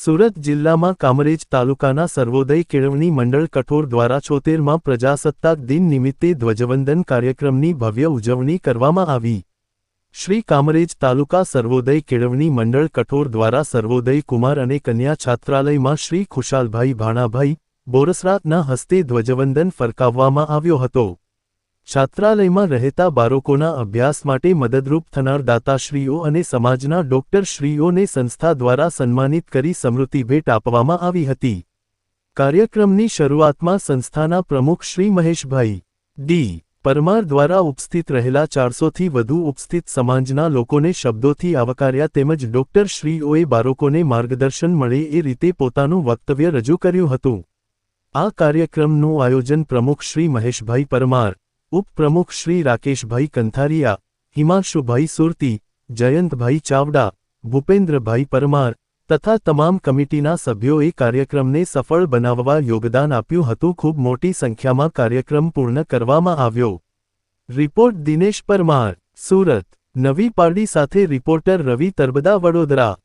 સુરત જિલ્લામાં કામરેજ તાલુકાના સર્વોદય કેળવણી મંડળ કઠોર દ્વારા છોતેરમાં પ્રજાસત્તાક દિન નિમિત્તે ધ્વજવંદન કાર્યક્રમની ભવ્ય ઉજવણી કરવામાં આવી. શ્રી કામરેજ તાલુકા સર્વોદય કેળવણી મંડળ કઠોર દ્વારા સર્વોદય કુમાર અને કન્યા છાત્રાલયમાં શ્રી ખુશાલભાઈ ભાણાભાઈ બોરસરાતના હસ્તે ધ્વજવંદન ફરકાવવામાં આવ્યો હતો. છાત્રાલયમાં રહેતા બાળકોના અભ્યાસ માટે મદદરૂપ થનાર દાતાશ્રીઓ અને સમાજના ડોક્ટરશ્રીઓને સંસ્થા દ્વારા સન્માનિત કરી સમૃદ્ધિ ભેટ આપવામાં આવી હતી. કાર્યક્રમની શરૂઆતમાં સંસ્થાના પ્રમુખ શ્રી મહેશભાઈ ડી. પરમાર દ્વારા ઉપસ્થિત રહેલા ચારસોથી વધુ ઉપસ્થિત સમાજના લોકોને શબ્દોથી આવકાર્યા તેમજ ડોક્ટરશ્રીઓએ બાળકોને માર્ગદર્શન મળે એ રીતે પોતાનું વક્તવ્ય રજૂ કર્યું હતું. આ કાર્યક્રમનું આયોજન પ્રમુખ શ્રી મહેશભાઈ પરમાર ઉપપ્રમુખ શ્રી રાકેશભાઈ કંથારિયા, હિમાંશુભાઈ સુરતી, જયંતભાઈ ચાવડા, ભૂપેન્દ્રભાઈ પરમાર તથા તમામ કમિટીના સભ્યોએ કાર્યક્રમને સફળ બનાવવા યોગદાન આપ્યું હતું. ખૂબ મોટી સંખ્યામાં કાર્યક્રમ પૂર્ણ કરવામાં આવ્યો. રિપોર્ટ દિનેશ પરમાર, સુરત. નવી પારડી સાથે રિપોર્ટર રવિ તરબદા વડોદરા.